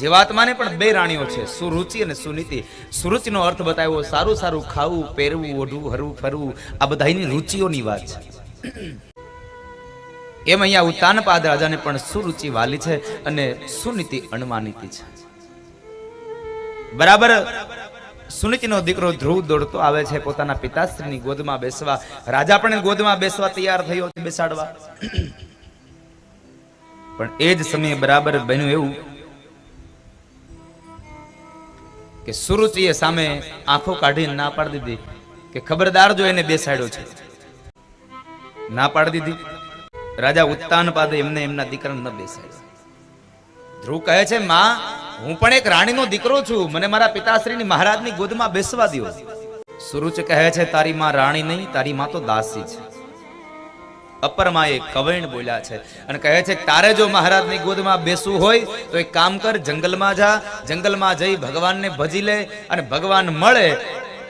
જીવાત્માને પણ બે રાણીઓ છે, સુરુચિ અને સુનીતિ. સુરુચિનો અર્થ બતાવ્યો, સારું સારું ખાવું, પહેરવું, ઓઢવું, હરવું, ફરવું, આ બધાની રુચિઓની વાત છે. એમ અહીંયા ઉતાનપાદ રાજાને પણ સુરુચિ વાલી છે અને સુનીતિ અણમાનીતી છે. બરાબર, સુનીતિનો દીકરો ધ્રુવ દોડતો આવે છે, પોતાના પિતાશ્રીની ગોદમાં બેસવા. રાજા પણ ગોદમાં બેસવા તૈયાર થયો બેસાડવા. પણ એ જ સમયે બરાબર બન્યું એવું કે સુરુચિએ સામે આંખો કાઢીને ના પાડી દીધી કે ખબરદાર જો એને બેસાડ્યો છે. ના પાડી દીધી. રાજા ઉત્તાન પાદે એમને એમના દીકરાને ન બેસાડ્યો. ધ્રુવ કહે છે, માં, હું પણ એક રાણીનો દીકરો છું. મને મારા પિતાશ્રીની મહારાજની ગોદમાં બેસવા દો સુરુચ કહે છે, તારી માં રાણી નહીં, તારી માં તો દાસી છે. અપરમાએ કવૈણ બોલ્યા છે. અને કહે છે, તારે જો મહારાજની ગોદમાં બેસવું હોય, તો એક કામ કર, જંગલમાં જા. જંગલમાં જઈ ભગવાનને ભજી લે અને ભગવાન મળે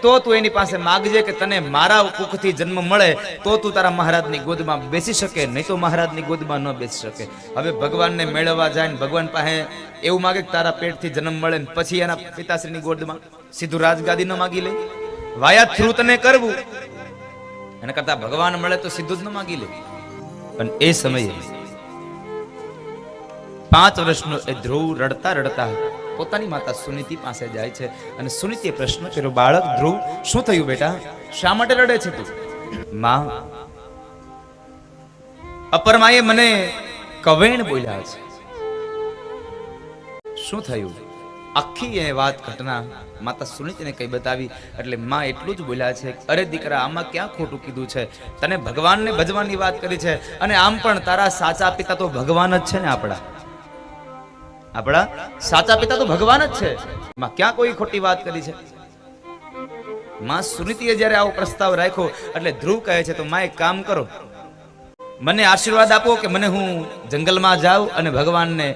તો તું એની પાસે માગજે કે તને મારા કુખથી જન્મ મળે તો તું તારા મહારાજની ગોદમાં બેસી શકે, નહીં તો મહારાજની ગોદમાં ન બેસી શકે. હવે ભગવાનને મેળવવા જાય ને ભગવાન પાસે એવું માગે કે તારા પેટથી જન્મ મળે ને પછી એના પિતાશ્રીની ગોદમાં સીધું રાજગાદી ન માગી લે. વાયા થ્રુ તને કરવું. એના કરતા ભગવાન મળે તો સીધું જ ન માગી લે. પણ એ સમયે પાંચ વર્ષનો એ ધ્રુવ રડતા રડતા પોતાની માતા સુનીતિ પાસે જાય છે અને સુનીતિએ પ્રશ્ન કર્યો, બાળક, ધ્રુવ, શું થયું બેટા? શા માટે રડે છે તું? માં, અપરમાએ મને કવેણ બોલ્યા છે. શું થયું? આખી એ વાત ઘટના માતા સુનીતિને કઈ બતાવી, એટલે માં એટલું જ બોલ્યા છે, અરે દીકરા, આમાં ક્યાં ખોટું કીધું છે? તને ભગવાનને ભજવાની વાત કરી છે, અને આમ પણ તારા સાચા પિતા તો ભગવાન જ છે ને આપણા? આપણા સાચા પિતા તો ભગવાન જ છે. માં ક્યાં કોઈ ખોટી વાત કરી છે? માં સુનીતિએ જ્યારે આવો પ્રસ્તાવ રાખ્યો, એટલે ધ્રુવ કહે છે, તો માં એક કામ કરો મને આશીર્વાદ આપો કે મને હું જંગલમાં જાઉં અને ભગવાનને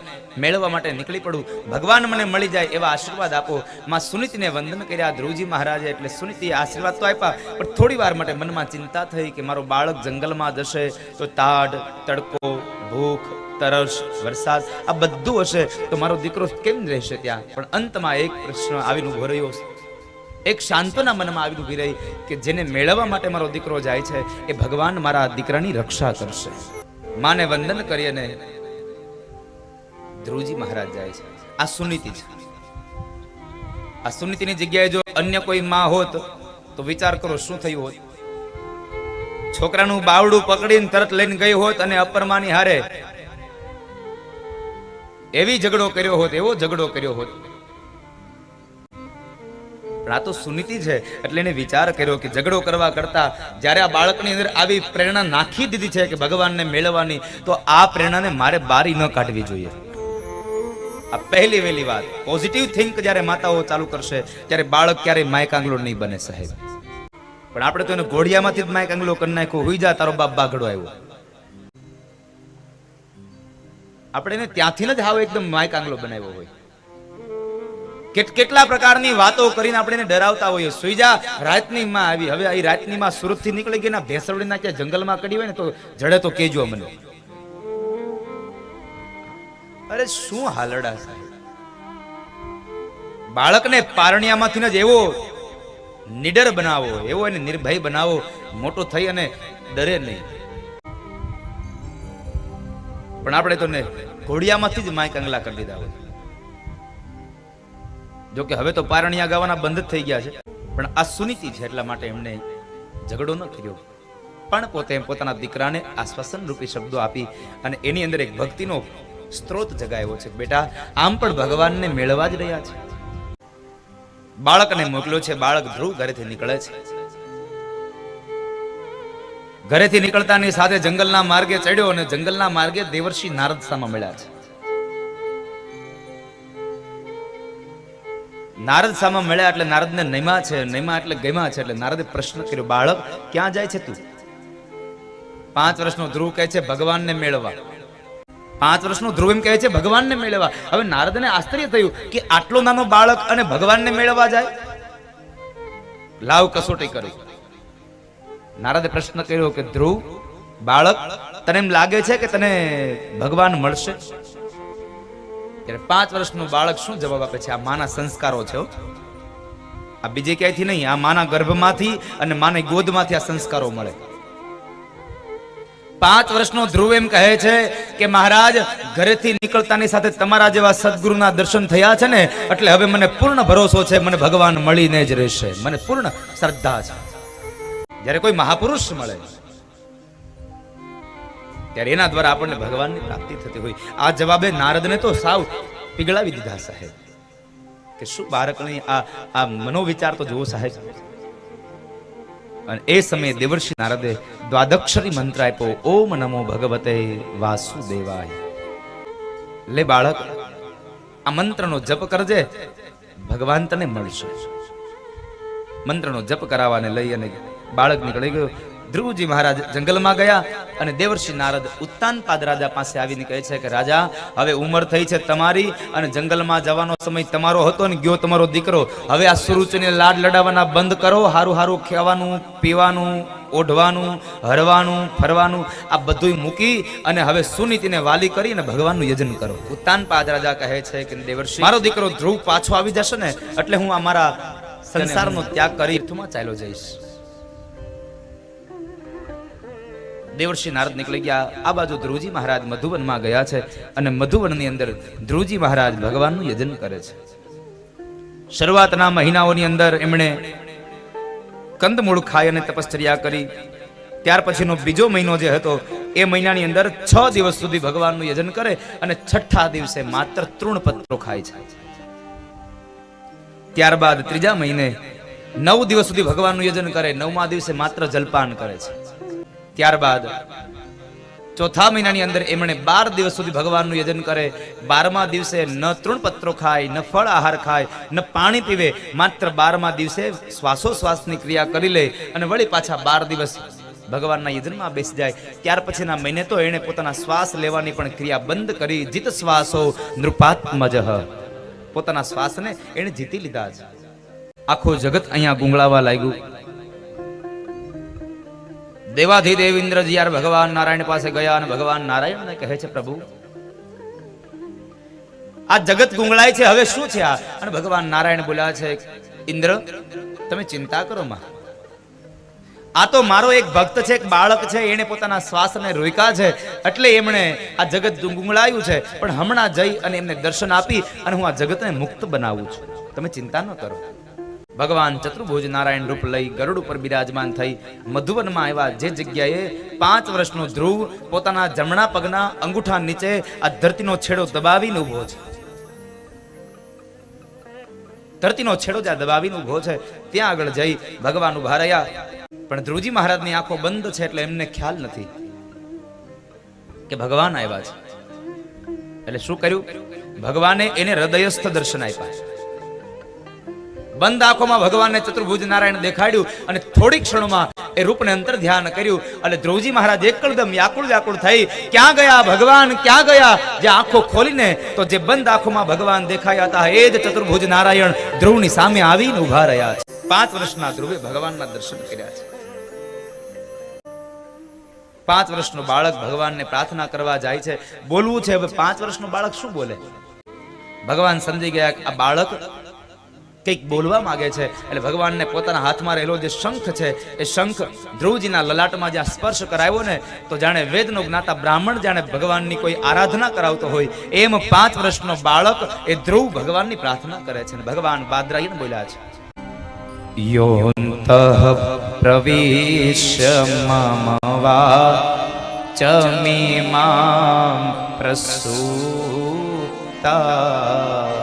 મેળવવા માટે નીકળી પડું. ભગવાન મને મળી જાય એવા આશીર્વાદ આપો. માં સુનિતને વંદન કર્યા, ધ્રુવજી મહારાજે એટલે સુનીતિએ આશીર્વાદ તો આપ્યા, પણ થોડી વાર માટે મનમાં ચિંતા થઈ કે મારો બાળક જંગલમાં જશે તો તાડ, તડકો, ભૂખ, તરસ, વરસાદ, આ બધું હશે તો મારો દીકરો કેમ રહેશે ત્યાં? પણ અંતમાં એક પ્રશ્ન આવીને ઊભો રહ્યો. એક શાંતના મનમાં આવી ઊભી રહી કે જેને મેળવવા માટે મારો દીકરો જાય છે, એ ભગવાન મારા દીકરાની રક્ષા કરશે. માને વંદન કરી અને ધ્રુવજી મહારાજ જાય છે. આ સુનીતિ છે. આ સુનીતિની જગ્યાએ જો અન્ય કોઈ માં હોત, તો વિચાર કરો શું થયું હોત? છોકરાનું બાવડું પકડીને તરત લઈને ગઈ હોત અને અપરમાની હારે એવી ઝઘડો કર્યો હોત, એવો ઝઘડો કર્યો હોત. પણ આ સુનીતિ છે, એટલે એને વિચાર કર્યો કે ઝઘડો કરવા કરતાં જ્યારે આ બાળકની અંદર આવી પ્રેરણા નાખી દીધી છે કે ભગવાનને મેળવવાની, તો આ પ્રેરણાને મારે બારી ન કાઢવી જોઈએ. આ પહેલી વહેલી વાત. પોઝિટિવ થિંક જ્યારે માતાઓ ચાલુ કરશે, ત્યારે બાળક ક્યારેય માયક આંગલો નહીં બને સાહેબ. પણ આપણે તો એને ઘોડિયામાંથી જ માયક આંગલો કરી નાખ્યો. હોઈ જા, તારો બાપ બાગડો આવ્યો. આપણે એને ત્યાંથી જ હાવ એકદમ માયક આંગલો બનાવ્યો હોય. કેટલા પ્રકારની વાતો કરીને આપણે એને ડરાવતા હોઈએ. સુઈ જા રાતની માં આવી. હવે અહીં રાતની માં સુરતથી નીકળી ગઈ ના ભેસવડી ના ક્યાં જંગલમાં કડી હોય ને તો જડે તો કેજો મને અરે શું હાલડા સાહેબ? બાળકને પારણિયામાંથી જ એવો નિડર બનાવો, એવો એને નિર્ભય બનાવો, મોટો થઈ અને ડરે નહીં. પણ આપણે તો ને ઘોડિયામાંથી જ માય કંગલા કરી દીધા હોય. જો કે હવે તો પારણિયા ગાવાના બંધ જ થઈ ગયા છે. પણ આ સુનીતિ છે એટલા માટે એમને ઝઘડો ન થયો પણ પોતે પોતાના દીકરાને આશ્વાસન રૂપી શબ્દો આપી અને એની અંદર એક ભક્તિનો સ્ત્રોત જગાવ્યો છે. બેટા, આમ પણ ભગવાનને મેળવા જ રહ્યા છે. બાળકને મોકલ્યો છે. બાળક ધ્રુવ ઘરેથી નીકળે છે. ઘરેથી નીકળતાની સાથે જંગલના માર્ગે ચડ્યો અને જંગલના માર્ગે દેવર્ષિ નારદ સામા મળ્યા છે. નારદ સામા મળ્યા એટલે નારદને નૈમા છે નૈમા એટલે ગમ્યા છે, એટલે નારદે પ્રશ્ન કર્યો, બાળક, ક્યાં જાય છે તું? પાંચ વર્ષનો ધ્રુવ કહે છે, ભગવાનને મેળવવા પાંચ વર્ષનો ધ્રુવ એમ કહે છે, ભગવાનને મેળવવા હવે નારદને આશ્ચર્ય થયું કે આટલો નાનો બાળક અને ભગવાનને મેળવવા જાય. લાવ કસોટી કરી. નારદે પ્રશ્ન કર્યો કે, ધ્રુવ, બાળક, તને એમ લાગે છે કે તને ભગવાન મળશે? ત્યારે પાંચ વર્ષનું બાળક શું જવાબ આપે છે? આ માના સંસ્કારો છે આ બીજે ક્યાંયથી નહીં, આ માના ગર્ભમાંથી અને માને ગોદમાંથી આ સંસ્કારો મળે. પાંચ વર્ષનો ધ્રુવ એમ કહે છે કે મહારાજ, ઘરેથી નીકળતાની સાથે તમારા જેવા સદગુરુના દર્શન થયા છે ને, એટલે હવે મને પૂર્ણ ભરોસો છે, મને ભગવાન મળીને જ રહેશે. મને પૂર્ણ શ્રદ્ધા છે. જ્યારે કોઈ મહાપુરુષ મળે ત્યારે એના દ્વારા આપણને ભગવાનની પ્રાપ્તિ થતી હોય. આ જવાબે નારદને તો સાવ પીગળાવી દીધા સાહેબ. કે શું બાળકની આ આ મનોવિચાર તો જુઓ સાહેબ. અને એ સમયે દેવર્ષિ નારદે દ્વાદક્ષરી મંત્ર આપ્યો, ઓમ નમો ભગવતે વાસુદેવાય. લે બાળક, આ મંત્રનો જપ કરજે, ભગવાન તને મળશે. મંત્રનો જપ કરાવવાને લઈ અને બાળક નીકળી ગયો. ધ્રુવજી મહારાજ જંગલમાં ગયા અને દેવર્ષિ નારદ ઉત્તાનપાદ રાજા પાસે આવીને કહે છે કે રાજા, હવે ઉંમર થઈ છે તમારી અને જંગલમાં જવાનો સમય તમારો હતો ને ગયો તમારો દીકરો. હવે આ સુરુચને લાડ લડાવવાના બંધ કરો, હારું હારું ખાવાનું, પીવાનું, ઓઢવાનું, હરવાનું, ફરવાનું, આ બધું મૂકી અને હવે સુનીતિને વાલી કરીને ભગવાનનું યજન કરો. ઉત્તાનપાદ રાજા કહે છે કે દેવર્ષિ, મારો દીકરો ધ્રુવ પાછો આવી જશે ને એટલે હું આ મારા સંસારનો ત્યાગ કરી ચાલ્યો જઈશ. દેવર્ષિ નારદ નીકળી ગયા. આ બાજુ ધ્રુવજી મહારાજ મધુવનમાં ગયા છે અને મધુવનની અંદર ધ્રુવજી મહારાજ ભગવાનનું યજન કરે છે. શરૂઆતના મહિનાઓની અંદર એમણે કંદમૂળ ખાઈ અને તપશ્ચર્યા કરી. ત્યાર પછીનો બીજો મહિનો જે હતો, એ મહિનાની અંદર છ દિવસ સુધી ભગવાનનું યજન કરે અને છઠ્ઠા દિવસે માત્ર તૃણપત્રો ખાય છે. ત્યારબાદ ત્રીજા મહિને નવ દિવસ સુધી ભગવાનનું યજન કરે. નવમા દિવસે માત્ર જલપાન કરે છે. ત્યારબાદ ચોથા મહિનાની અંદર એમણે બાર દિવસ સુધી ભગવાનનું યજન કરે. બારમા દિવસે ન તૃણપત્રો ખાય, ન ફળ આહાર ખાય, ન પાણી પીવે. માત્ર બારમા દિવસે શ્વાસોશ્વાસની ક્રિયા કરી લે અને વળી પાછા બાર દિવસ ભગવાનના યજનમાં બેસી જાય. ત્યાર પછીના મહિને તો એણે પોતાના શ્વાસ લેવાની પણ ક્રિયા બંધ કરી. જીત શ્વાસો નૃપાત્મજ. પોતાના શ્વાસને એણે જીતી લીધા છે આખું જગત અહીંયા ગુંગળાવા લાગ્યું. દેવાધિદેવ દેવિન્દ્ર યાર ભગવાન નારાયણ પાસે ગયા અને ભગવાન નારાયણને કહે છે, પ્રભુ, આ જગત ગુંગળાય છે, હવે શું છે આ? અને ભગવાન નારાયણ બોલ્યા છે, ઇન્દ્ર, તમે ચિંતા કરો માં. આ તો મારો એક ભક્ત છે, એક બાળક છે એણે પોતાના શ્વાસને રોક્યા છે, એટલે એમણે આ જગત ગુંગળાયું છે. પણ હમણાં જઈ અને એમને દર્શન આપી અને હું આ જગતને મુક્ત બનાવું છું. તમે ચિંતા ન કરો. ભગવાન ચતુર્ભુજ નારાયણ રૂપ લઈ ગરુડ ઉપર બિરાજમાન થઈ મધુવનમાં આવ્યા. જે જગ્યાએ પાંચ વર્ષનો ધ્રુવ પોતાના જમણા પગના અંગૂઠા નીચે આ ધરતીનો છેડો દબાવીને ઊભો છે. ધરતીનો છેડો જ્યાં દબાવીને ઊભો છે, ત્યાં આગળ જઈ ભગવાન ઊભા રહ્યા. પણ ધ્રુવજી મહારાજની આંખો બંધ છે એટલે એમને ખ્યાલ નથી કે ભગવાન આવ્યા છે. એટલે શું કર્યું? ભગવાને એને હૃદયસ્થ દર્શન આપ્યા. બંધ આંખોમાં ભગવાનને ચતુર્ભુજ નારાયણ દેખાડ્યું અને થોડી ક્ષણોમાં એ રૂપને અંતર ધ્યાન કર્યું. અને ધ્રુવજી મહારાજ એકદમ વ્યાકુળ વ્યાકુળ થઈ, ક્યાં ગયા ભગવાન? ક્યાં ગયા? જે આંખો ખોલીને તો જે બંધ આંખોમાં ભગવાન દેખાયા હતા, એ જ ચતુર્ભુજ નારાયણ ધ્રુવની સામે આવીને ઊભા રહ્યા છે. પાંચ વર્ષના ધ્રુવે ભગવાનના દર્શન કર્યા છે. પાંચ વર્ષનો બાળક ભગવાનને પ્રાર્થના કરવા જાય છે. બોલવું છે, હવે પાંચ વર્ષનો બાળક શું બોલે? ભગવાન સમજી ગયા આ બાળક કંઈક બોલવા માગે છે. એટલે ભગવાનને પોતાના હાથમાં રહેલો જે શંખ છે, એ શંખ ધ્રુવજીના લલાટમાં જ્યાં સ્પર્શ કરાવ્યો ને, તો જાણે વેદનો જ્ઞાતા બ્રાહ્મણ જાણે ભગવાનની કોઈ આરાધના કરાવતો હોય. એમ પાંચ વર્ષનો બાળક એ ધ્રુવ ભગવાનની પ્રાર્થના કરે છે. ભગવાન બાદરાયણ બોલ્યા છે. યોંતઃ પ્રવિશ્ય મમ વા ચમીમાં પ્રસૂતા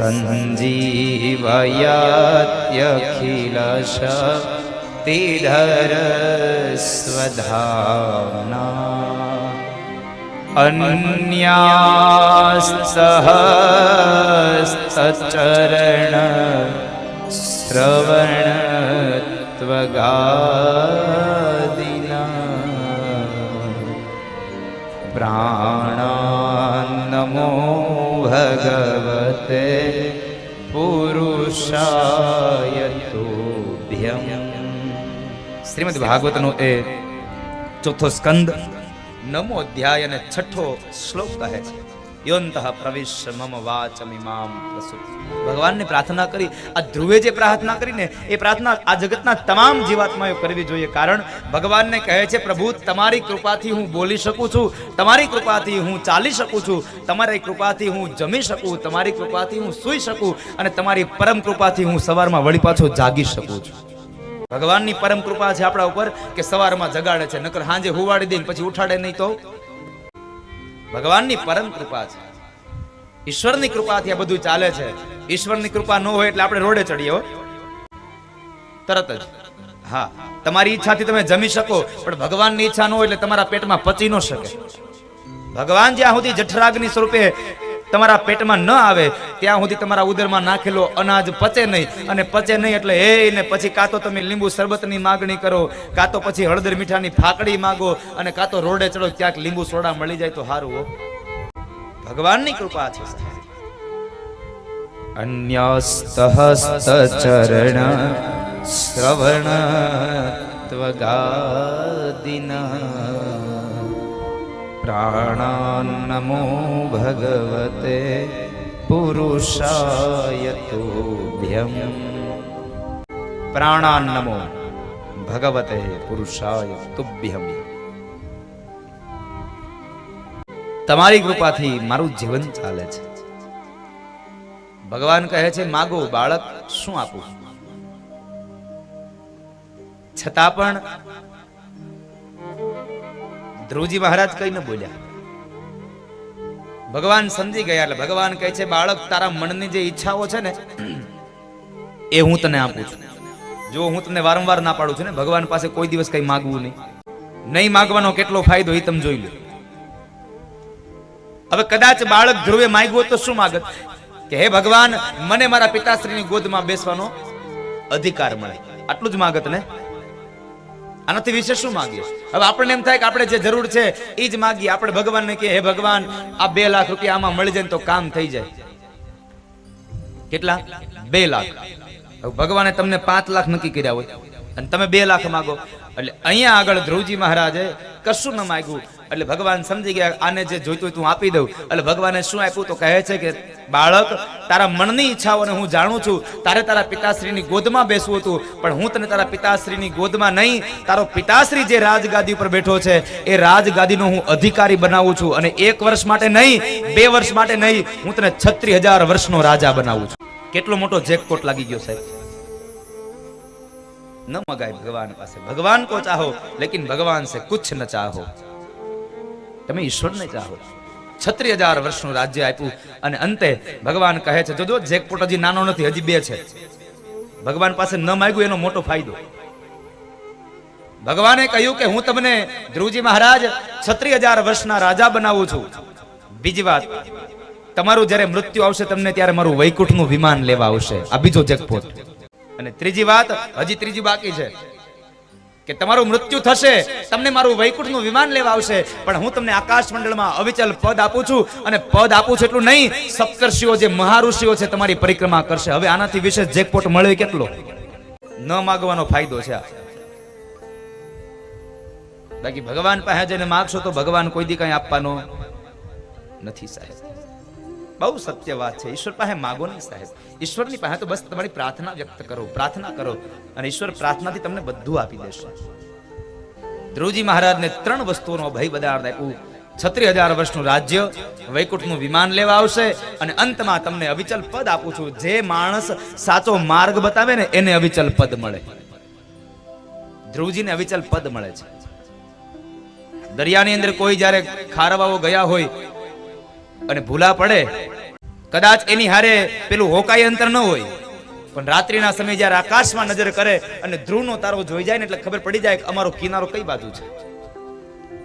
सञ्जीवयत्यखिलशक्तिधर स्वधाम्ना अन्यास्तहस्तचरण श्रवणत्वगादिना प्राणान्नमो તે પુરુષાય તુભ્યમ શ્રીમદ ભાગવતનો એ ચોથો સ્કંદ નમો અધ્યાય અને છઠ્ઠો શ્લોક કહે છે યોંતઃ પ્રવેશ મમ વાચમિમામ ભગવાનને પ્રાર્થના કરી આ ધ્રુવે જે પ્રાર્થના કરીને એ પ્રાર્થના આ જગતના તમામ જીવાત્માએ કરવી જોઈએ, કારણ ભગવાનને કહે છે, પ્રભુ, તમારી કૃપાથી હું બોલી શકું છું, તમારી કૃપાથી હું ચાલી શકું છું, તમારી કૃપાથી હું જમી શકું, તમારી કૃપાથી હું સૂઈ શકું અને તમારી પરમ કૃપાથી હું સવારમાં વળી પાછો જાગી શકું છું. ભગવાનની પરમ કૃપા છે આપણા ઉપર, કે સવારમાં જગાડે છે, નકર સાંજે હુવાડી દે ને પછી ઉઠાડે નહીં તો? ભગવાનની પરમ કૃપા છે. ઈશ્વરની કૃપાથી આ બધું ચાલે છે. ઈશ્વરની કૃપા ન હોય એટલે આપણે રોડે ચડીએ તરત જ. હા, તમારી ઈચ્છાથી તમે જમી શકો, પણ ભગવાનની ઈચ્છા ન હોય એટલે તમારા પેટમાં પચી ન શકે. ભગવાન જ્યાં સુધી જઠરાગ્નિ સ્વરૂપે તમારા પેટમાં ન આવે, ત્યાં સુધી તમારા ઉદરમાં નાખેલો અનાજ પચે નહીં. અને પચે નહીં એટલે એ ને પછી કાં તો તમે લીંબુ શરબતની માગણી કરો, કાં તો પછી હળદર મીઠાની ફાકડી માગો, અને કાં તો રોડે ચડો ક્યાંક લીંબુ સોડા મળી જાય તો સારું હો. ભગવાનની કૃપા છે અન્યસ્તહસ્તચરણ શ્રવણ ત્વગાદિના. પ્રાણાન્નમો ભગવતે પુરુષાય તુભ્યમ પ્રાણાન્નમો ભગવતે પુરુષાય તુભ્યમ તમારી કૃપાથી મારું જીવન ચાલે છે. ભગવાન કહે છે, માગો બાળક શું આપું? છતાં પણ ધ્રુવજી મહારાજ કઈ બોલ્યા. ભગવાન સમજી ગયા એટલે ભગવાન કહે છે, બાળક, તારા મનની જે ઈચ્છાઓ છે ને, એ હું તને આપું છું. જો હું તમને વારંવાર ના પાડું છું ને, ભગવાન પાસે કોઈ દિવસ કઈ માગવું નહીં. નહીં માગવાનો કેટલો ફાયદો એ તમે જોઈ લો. હવે કદાચ બાળક ધ્રુવે માગ્યું તો શું માગત કે હે ભગવાન, મને મારા પિતાશ્રીની ગોદમાં બેસવાનો અધિકાર મળે. આટલું જ માગત ને આનાથી વિશે શું માગીએ? હવે આપણને એમ થાય કે આપણે જે જરૂર છે એ જ માગીએ. આપણે ભગવાનને કહીએ, હે ભગવાન, આ બે લાખ રૂપિયા આમાં મળી જાય તો કામ થઈ જાય. કેટલા? બે લાખ. ભગવાને તમને પાંચ લાખ નક્કી કર્યા હોય. અને તમે બે લાખ માગો. એટલે અહીંયા આગળ ધ્રુવજી મહારાજે કશું ન માગ્યું. એટલે ભગવાન સમજી ગયા, આને જે જોઈતું તું આપી દઉં. એટલે ભગવાને શું આપ્યું? તો કહે છે કે, બાળક, તારા મનની ઈચ્છાઓને હું જાણું છું. તારે તારા પિતાશ્રીની ગોદમાં બેસવું હતું, પણ હું તને તારા પિતાશ્રીની ગોદમાં નહીં, તારો પિતાશ્રી જે રાજગાદી ઉપર બેઠો છે, એ રાજગાદીનો હું અધિકારી બનાવું છું. અને એક વર્ષ માટે નહીં, બે વર્ષ માટે નહીં, હું તને છત્રી હજાર વર્ષનો રાજા બનાવું છું. કેટલો મોટો જેકપોટ લાગી ગયો સાહેબ? ન મગાય ભગવાન પાસે. ભગવાન કો ચાહો, લેકિન ભગવાન સે કુછ ન ચાહો. તમે ઈશ્વરને ચાહો છત્રી હજાર વર્ષનું રાજ્ય આપ્યું અને અંતે ભગવાન કહે છે, જોજો જેકપોટ હજી નાનો નથી, હજી બે છે. ભગવાન પાસે ન માગ્યું એનો મોટો ફાયદો. ભગવાને કહ્યું કે હું તમને ધ્રુવજી મહારાજ છત્રી હજાર વર્ષના રાજા બનાવું છું. બીજી વાત, તમારું જ્યારે મૃત્યુ આવશે, તમને ત્યારે મારું વૈકુંઠનું વિમાન લેવા આવશે. આ બીજો જેકપોટ અને ત્રીજી વાત, હજી ત્રીજી બાકી છે. કે તમારું મૃત્યુ થશે, તમને મારું વૈકુંઠનું વિમાન લેવા આવશે, પણ હું તમને આકાશ મંડળમાં અવિચલ પદ આપું છું અને પદ આપું છું એટલું નહીં, સપ્તર્ષિઓ જે મહાઋષિઓ છે તમારી પરિક્રમા કરશે. હવે આનાથી વિશેષ જેકપોટ મળે કેટલો? ન માગવાનો ફાયદો છે બાકી ભગવાન પાસે જઈને માગશો તો ભગવાન કોઈ દી કઈ આપવાનો નથી સાહેબ. બહુ સત્ય વાત છે. ઈશ્વર પાસે માગો નહીં સાહેબ. ઈશ્વરની પાસે તો બસ તમારી પ્રાર્થના વ્યક્ત કરો, પ્રાર્થના કરો અને ઈશ્વર પ્રાર્થનાથી તમને બધું આપી દેશે. ધ્રુવજી મહારાજને ત્રણ વસ્તુઓનો ભય બધા છત્રી હજાર વર્ષનું રાજ્ય, વૈકુંઠનું વિમાન લેવા આવશે અને અંતમાં તમને અવિચલ પદ આપું છું. જે માણસ સાચો માર્ગ બતાવે ને એને અવિચલ પદ મળે. ધ્રુવજીને અવિચલ પદ મળે છે. દરિયાની અંદર કોઈ જ્યારે ખારવાઓ ગયા હોય અને ભૂલા પડે. કદાચ એની હારે પેલું હોકાઈ અંતર ન હોય. પણ રાત્રિના સમયે જ્યારે આકાશમાં નજર કરે અને ધ્રુવનો તારો જોઈ જાય ને એટલે ખબર પડી જાય કે અમારો કિનારો કઈ બાજુ છે.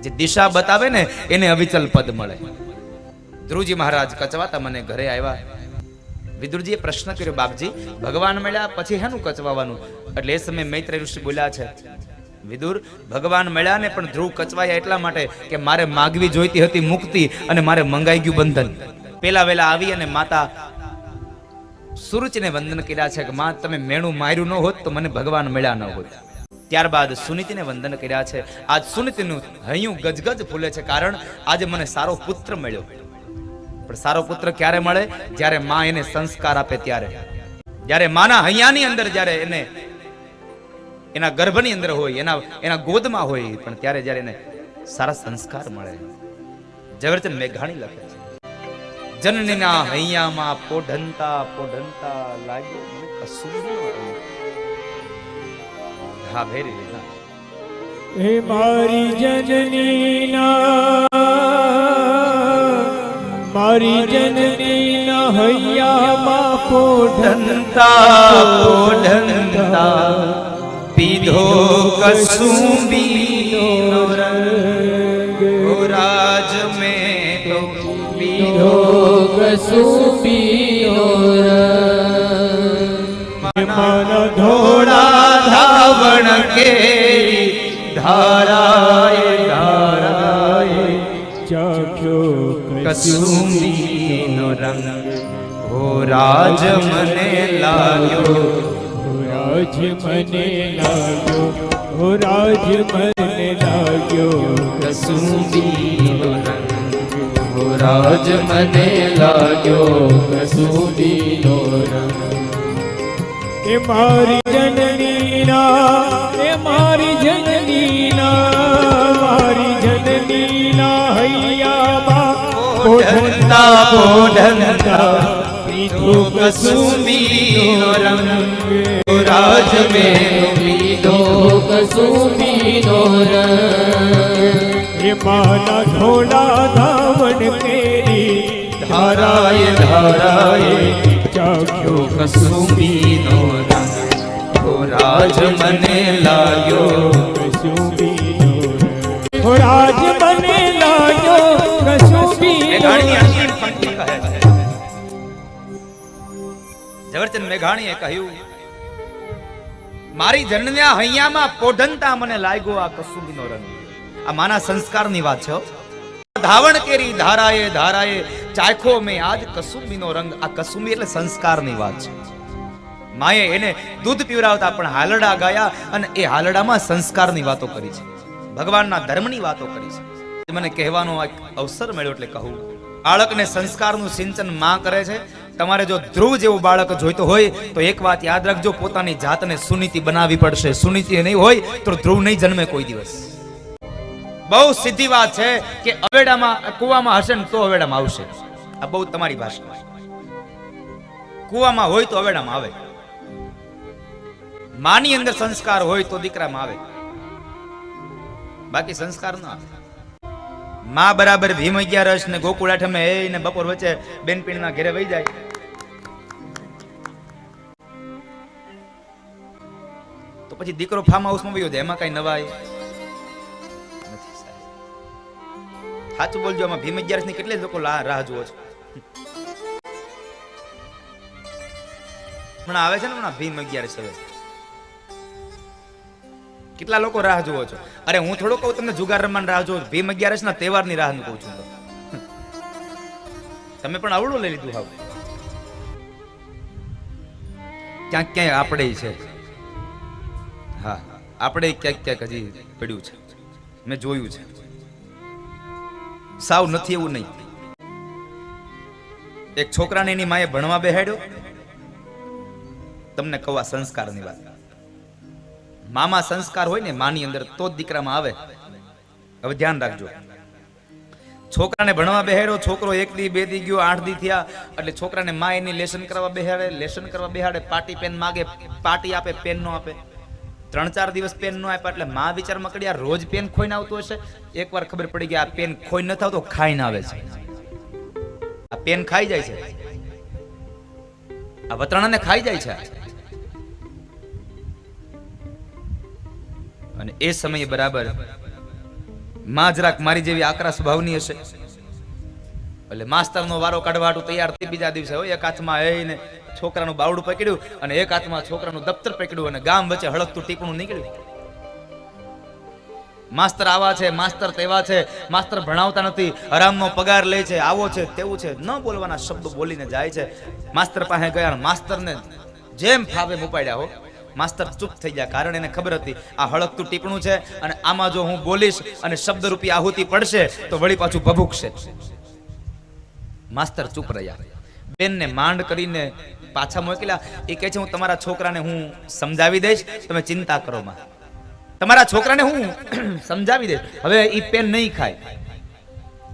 જે દિશા બતાવે ને એને અવિચલ પદ મળે. ધ્રુવજી મહારાજ કચવાતા મને ઘરે આવ્યા. વિદુરજીએ પ્રશ્ન કર્યો, બાપજી, ભગવાન મળ્યા પછી હેનું કચવાવાનું? એટલે એ સમયે મૈત્ર ઋષિ બોલ્યા છે વિદુર, ભગવાન મળ્યા ને પણ ધ્રુવ કચવાયા એટલા માટે કે મારે માગવી જોઈતી હતી મુક્તિ અને મારે મંગાઈ ગયું બંધન. પેલા વેલા આવી અને માતા સુરુચિને વંદન કર્યા છે કે માં, તમે મેણું માર્યું ન હોત તો મને ભગવાન મળ્યા ન હોત. ત્યારબાદ સુનીતિને વંદન કર્યા છે. આજ સુનીતિનું હૈયું ગજગજ ફૂલે છે કારણ આજે મને સારો પુત્ર મળ્યો. પણ સારો પુત્ર ક્યારે મળે? જ્યારે માં એને સંસ્કાર આપે ત્યારે. જ્યારે માના હૈયાની અંદર જ્યારે એને એના ગર્ભની અંદર હોય, એના એના ગોદમાં હોય, પણ ત્યારે જ્યારે એને સારા સંસ્કાર મળે. ઝવેરચંદ મેઘાણી લખે છે, જનનીના હૈયામાં પોઢંતા પોઢંતા લાગ્યો મને કસુંબીનો હા ભેરી લીધા. હે મારી જનનીના મારી જનનીના હૈયામાં પોઢંતા પોઢંતા. પીધો કસુંબીનો રંગ. ઓ રાજ મેં તો પીધો મારા ધોળા ધાવણ કેરી ધારાય ચક્ષુ ચાખ્યો કસુંબીનો રંગ. ઓ રાજ મને લાગ્યો રાજ મને રાજ મને લાગ્યો કસુંબીનો રંગ ઓ રાજ મને લાગ્યો કસૂરીનો રંગ. એ મારી જનનીના એ મારી જનનીના મારી જનનીના હૈયામાં. પોઢંતા પોઢંતા પીધો કસુંબીનો રંગ. રાજ મેં પીધો કસૂરીનો રંગ એ માના ધોળા ધાવણ કેરી ધારાય ધારાય ચાખ્યો કસુંબીનો રંગ ઓ રાજ મને લાગ્યો કસુમી રંગ. રાજ મને લાગ્યો કસુમી ઝવેરચંદ મેઘાણીએ કહ્યું મારી જનન્યા હૈયામાં પોઢનતા મને લાગ્યો આ કસુંબીનો રંગ. આ માના સંસ્કારની વાત છે. ધાવણ કેરી ધારાએ ધારાએ ચાખો મેં આજ કસુંબીનો રંગ. આ કસુંબી એટલે સંસ્કારની વાત છે. માએ એને દૂધ પીવરાવતા પણ હાલડા ગાયા અને એ હાલડામાં સંસ્કારની વાતો કરી છે. ભગવાનના ધર્મની વાતો કરી છે. મને કહેવાનો એક અવસર મળ્યો એટલે કહું. બાળકને સંસ્કારનું સિંચનમાં કરે છે. તમારે જો ધ્રુવ જેવું બાળક જોઈતો હોય, તો એક વાત યાદ રાખજો, પોતાની જાતને સુનીતિ બનાવવી પડશે. સુનીતિ નહીં હોય, તો ધ્રુવ નહીં જન્મે કોઈ દિવસ. બહુ સીધી વાત છે કે અવેડામાં, કુવામાં હશે ને તો અવેડામાં આવશે. આ બહુ તમારી ભાષા. કુવામાં હોય તો અવેડામાં આવે. માની અંદર સંસ્કાર હોય તો દીકરામાં આવે. બાકી સંસ્કાર ના આવે. માં બરાબર ભીમ અગિયારસ ને ગોકુળ આઠમે એ બપોર વચ્ચે બેનપીણના ઘેરે વહી જાય. તો પછી દીકરો ફાર્મ હાઉસમાં વયો જાય, એમાં કઈ નવાય. સાચું બોલજો, આમાં ભીમ અગિયારસની કેટલી લોકો રાહ જુઓ છો. હમણાં આવે છે ને હમણાં ભીમ અગિયારસ હવે? કેટલા લોકો રાહ જુઓ છો? અરે, હું થોડો કહું, તમને જુગાર રમવાની રાહ છો. ભીમ અગિયારસ ના તહેવારની રાહ કહું છું. તમે પણ આવડું લઈ લીધું હાવ. ક્યાંક ક્યાંય આપણે છે. હા, આપણે ક્યાંક ક્યાંક હજી પડ્યું છે. મેં જોયું છે. સાવ નથી એવું નહીં. એક છોકરાને એની માએ ભણવા બેહાડ્યો. તમને કવા સંસ્કારની વાત. મામા સંસ્કાર હોય ને માની અંદર તો જ દીકરામાં આવે. હવે ધ્યાન રાખજો. છોકરાને ભણવા બેહાડ્યો છોકરો એક દી, બે દી ગયો, આઠ દી થયા, એટલે છોકરાને મા એની લેસન કરવા બેહાડે, લેસન કરવા બેહાડે પાટી પેન માગે પાટી આપે, પેન નો આપે. ત્રણ ચાર દિવસ પેન નો આપ્યા, એટલે મા વિચાર મકડી આ રોજ પેન ખોઈને આવતું હશે. એકવાર ખબર પડી ગઈ, આ પેન ખોઈ ન થતો ખાઈને આવે છે. આ પેન ખાઈ જાય છે. આ વતરાણાને ખાઈ જાય છે. અને એ સમયે બરાબરમાં જરાક મારી જેવી આકરા સ્વભાવની હશે. એટલે માસ્તરનો વારો કાઢવા તૈયાર થઈ બીજા દિવસે હોય, એક હાથમાં એ ને છોકરાનું બાવડું પકડ્યું અને એક હાથમાં છોકરાનું દફતર પકડ્યું અને ગામ વચ્ચે હળકતું ટીપણું નીકળ્યું. માસ્તર આવા છે, માસ્તર તેવા છે, માસ્તર ભણાવતા નથી આરામનો પગાર લે છે, આવો છે, તેવું છે, ન બોલવાના શબ્દો બોલીને જાય છે. માસ્તર પાસે ગયા માસ્તરને જેમ ફાવે મુપાડ્યા હો. માસ્તર ચૂપ થઈ ગયા. કારણ એને ખબર હતી, આ હળકતું ટીપણું છે અને આમાં જો હું બોલીશ અને શબ્દરૂપી આહુતિ પડશે, તો વળી પાછું ભભૂકશે. માસ્તર ચૂપ રહ્યા. બેનને માંડ કરીને પાછા મોકલ્યા. એ કહે છે, હું તમારા છોકરાને હું સમજાવી દઈશ. તમે ચિંતા કરો માં. તમારા છોકરાને હું સમજાવી દઈશ. હવે એ પેન નહીં ખાય.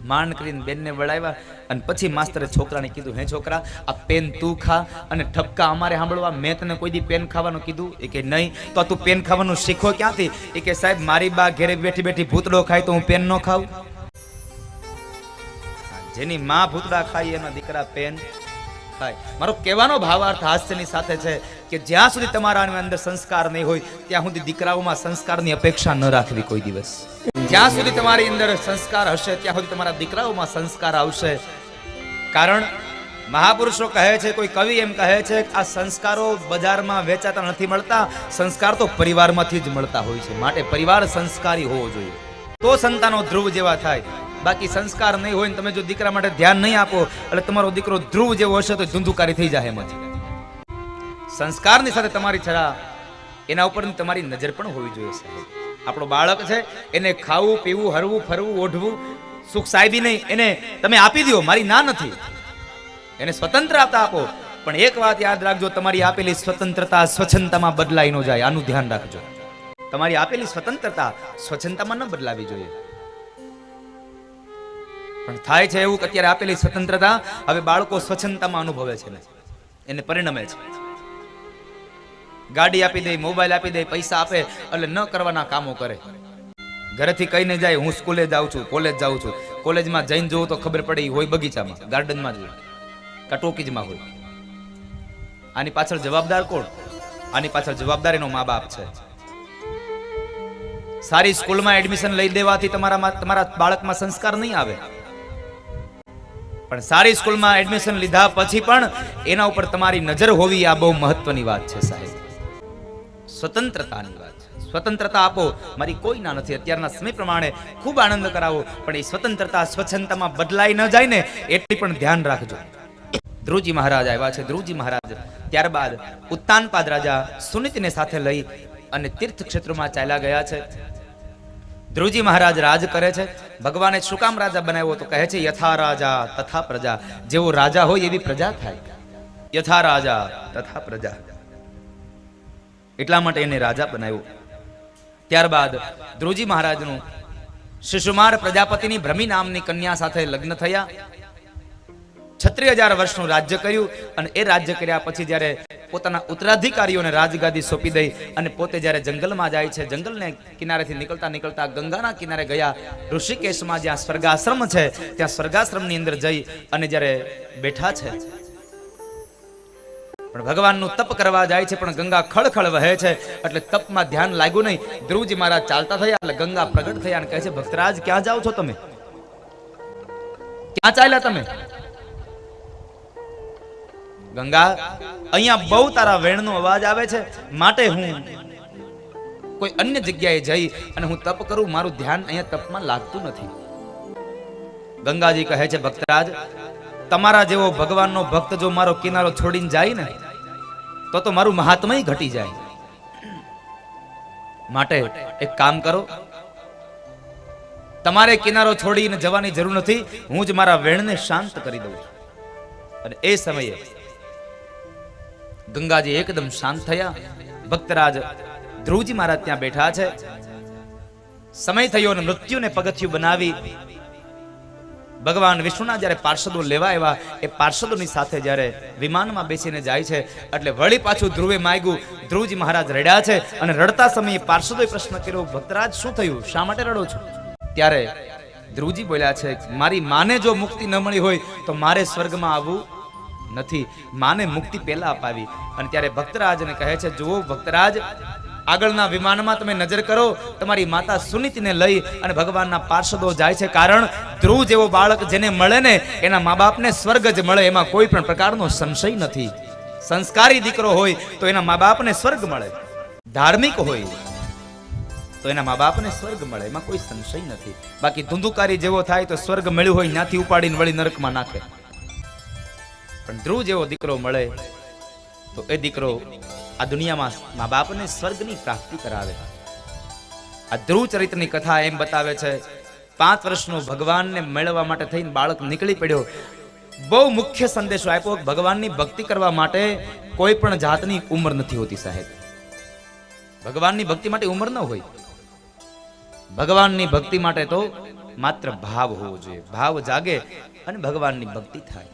માંડ કરીને બેનને વળાવ્યા. અને પછી માસ્તરે છોકરાને કીધું, હે છોકરા, આ પેન તું ખા અને ઠપકા અમારે સાંભળવા, મેં તને કોઈ દી પેન ખાવાનું કીધું? એ કે, નહીં. તો તું પેન ખાવાનું શીખો ક્યાંથી? એ કે, સાહેબ, મારી બા ઘેરે બેઠી બેઠી ભૂતડો ખાય તો હું પેન ન ખાઉં. જેની માં ભૂતડા ખાય, એના દીકરા પેન ખાય. મારો કહેવાનો ભાવાર્થ હાસ્યની સાથે છે કે જ્યાં સુધી તમારા અંદર સંસ્કાર નહીં હોય, ત્યાં સુધી દીકરાઓમાં સંસ્કારની અપેક્ષા ન રાખવી કોઈ દિવસ. જ્યાં સુધી તમારી અંદર સંસ્કાર હશે, ત્યાં સુધી તમારા દીકરાઓમાં સંસ્કાર આવશે કારણ મહાપુરુષો કહે છે, કોઈ કવિ એમ કહે છે આ સંસ્કારો બજારમાં વેચાતા નથી મળતા, સંસ્કાર તો પરિવારમાંથી જ મળતા હોય છે. માટે પરિવાર સંસ્કારી હોવો જોઈએ. તો સંતાનો ધ્રુવ જેવા થાય. બાકી સંસ્કાર નહીં હોય તમે જો દીકરા માટે ધ્યાન નહીં આપો, એટલે તમારો દીકરો ધ્રુવ જેવો હશે તો ધુંધુકારી થઈ જાય એમાંથી સંસ્કારની સાથે તમારી છરા, એના ઉપર તમારી નજર પણ હોવી જોઈએ સાહેબ. આપણો બાળક છે, એને ખાવું, પીવું, હરવું, ફરવું, ઓઢવું સુખ સાહેબી નહીં, એને તમે આપી દો મારી ના નથી. એને સ્વતંત્રતા આપો. પણ એક વાત યાદ રાખજો, તમારી આપેલી સ્વતંત્રતા સ્વચ્છતામાં બદલાઈ ન જાય, આનું ધ્યાન રાખજો. તમારી આપેલી સ્વતંત્રતા સ્વચ્છતામાં ન બદલાવી જોઈએ. પણ થાય છે એવું કે અત્યારે આપેલી સ્વતંત્રતા હવે બાળકો સ્વચ્છતામાં અનુભવે છે ને. એને પરિણમે છે. ગાડી આપી દે, મોબાઈલ આપી દે, પૈસા આપે, એટલે ન કરવાના કામો કરે. ઘરેથી કહીને જાય, હું સ્કૂલે જાઉં છું, કોલેજ જાઉં છું. કોલેજમાં જઈને જોઉં તો ખબર પડે, હોય બગીચામાં, ગાર્ડનમાં જ હોય, કા ટોકીજમાં હોય. આની પાછળ જવાબદાર કોણ? આની પાછળ જવાબદાર એનો મા બાપ છે. સારી સ્કૂલમાં એડમિશન લઈ દેવાથી તમારામાં, તમારા બાળકમાં સંસ્કાર નહીં આવે. પણ સારી સ્કૂલમાં એડમિશન લીધા પછી પણ એના ઉપર તમારી નજર હોવી આ બહુ મહત્વની વાત છે સાહેબ. સ્વતંત્રતાની વાત છે. સ્વતંત્રતા આપો. મારી કોઈ ના નથી. અત્યારના સમય પ્રમાણે ખૂબ આનંદ કરાવો. પણ એ સ્વતંત્રતા સ્વચ્છંદતામાં બદલાઈ ન જાય ને એટલી પણ ધ્યાન રાખજો. ધ્રુવજી મહારાજ આવ્યા છે. ધ્રુવજી મહારાજ, ત્યારબાદ ઉત્તાનપાદ રાજા સુનિતને સાથે લઈ અને તીર્થ ક્ષેત્રમાં ચાલ્યા ગયા છે. ધ્રુવજી મહારાજ રાજ કરે છે. ભગવાને શું કામ રાજા બનાવ્યો તો કહે છે, યથા રાજા, તથા પ્રજા. જેવો રાજા હોય એવી પ્રજા થાય. યથા રાજા, તથા પ્રજા. એટલા માટે એને રાજા બનાવ્યો. ત્યારબાદ ધ્રુજી મહારાજનું શિશુમાર પ્રજાપતિની ભ્રમી નામની કન્યા સાથે લગ્ન થયા. છત્રી હજાર વર્ષનું રાજ્ય કર્યું અને એ રાજ્ય કર્યા પછી જ્યારે પોતાના ઉત્તરાધિકારીઓને રાજગાદી સોંપી દઈ અને પોતે જ્યારે જંગલમાં જાય છે, જંગલને કિનારેથી નીકળતા નીકળતા ગંગાના કિનારે ગયા. ઋષિકેશમાં જ્યાં સ્વર્ગાશ્રમ છે, ત્યાં સ્વર્ગાશ્રમની અંદર જઈ અને જ્યારે બેઠા છે પણ ભગવાનનું તપ કરવા જાય છે, પણ ગંગા ખળખળ વહે છે. એટલે તપમાં ધ્યાન લાગ્યું નહીં. ધ્રુવજી મહારાજ ચાલતા થયા એટલે ગંગા પ્રગટ થયા અને કહે છે, ભક્તરાજ, ક્યાં જાઓ છો તમે? ક્યાં ચાલ્યા તમે? ગંગા, અહીંયા બહુ તારા વેણનો અવાજ આવે છે. માટે હું કોઈ અન્ય જગ્યાએ જઈ અને હું તપ કરું. મારું ધ્યાન અહીંયા તપમાં લાગતું નથી. ગંગાજી કહે છે, ભક્તરાજ તમારા જેવો ભગવાનનો ભક્ત જો મારો કિનારો છોડીને જાય ને, તો તો મારું મહાત્મય ઘટી જાય. માટે એક કામ કરો. તમારે કિનારો છોડીને જવાની જરૂર નથી. હું જ મારા વેણને શાંત કરી દઉં અને એ સમયે ગંગાજી એકદમ શાંત થયા. ભક્તરાજ ધ્રુવજી મહારાજ ત્યાં બેઠા છે. સમય થયો અને મૃત્યુને પગથિયું બનાવી ભગવાન વિષ્ણુના જ્યારે પાર્ષદો લેવા આવ્યા, એ પાર્ષદોની સાથે જ્યારે વિમાનમાં બેસીને જાય છે, એટલે વળી પાછું ધ્રુવે માગ્યું, ધ્રુવજી મહારાજ રડ્યા છે અને રડતા સમયે પાર્ષદોએ પ્રશ્ન કર્યો ભક્તરાજ શું થયું? શા માટે રડો છો? ત્યારે ધ્રુવજી બોલ્યા છે, મારી માને જો મુક્તિ ન મળી હોય, તો મારે સ્વર્ગમાં આવવું નથી. માને મુક્તિ પહેલા અપાવી. અને ત્યારે ભક્તરાજને કહે છે, જુઓ ભક્તરાજ આગળના વિમાનમાં તમે નજર કરો, તમારી માતા સુનિતને લઈ અને ભગવાનના પાર્ષદો જાય છે. કારણ ધ્રુવ જેવો બાળક જેને મળે ને, એના મા બાપને સ્વર્ગ જ મળે, એમાં કોઈ પણ પ્રકારનો સંશય નથી. સંસ્કારી દીકરો હોય તો એના મા બાપને સ્વર્ગ મળે. ધાર્મિક હોય તો એના મા બાપને સ્વર્ગ મળે, એમાં કોઈ સંશય નથી. બાકી ધુંધુકારી જેવો થાય તો સ્વર્ગ મળ્યું હોય, ત્યાંથી ઉપાડીને વળી નરકમાં નાખે. પણ ધ્રુવ જેવો દીકરો મળે તો એ દીકરો આ દુનિયામાં મા બાપને સ્વર્ગની પ્રાપ્તિ કરાવે. આ ધ્રુવ ચરિત્રની કથા એમ બતાવે છે, પાંચ વર્ષનો ભગવાનને મેળવવા માટે થઈને બાળક નીકળી પડ્યો. બહુ મુખ્ય સંદેશો આપ્યો, ભગવાનની ભક્તિ કરવા માટે કોઈ પણ જાતની ઉંમર નથી હોતી સાહેબ. ભગવાનની ભક્તિ માટે ઉંમર ન હોય. ભગવાનની ભક્તિ માટે તો માત્ર ભાવ હોવો જોઈએ. ભાવ જાગે અને ભગવાનની ભક્તિ થાય.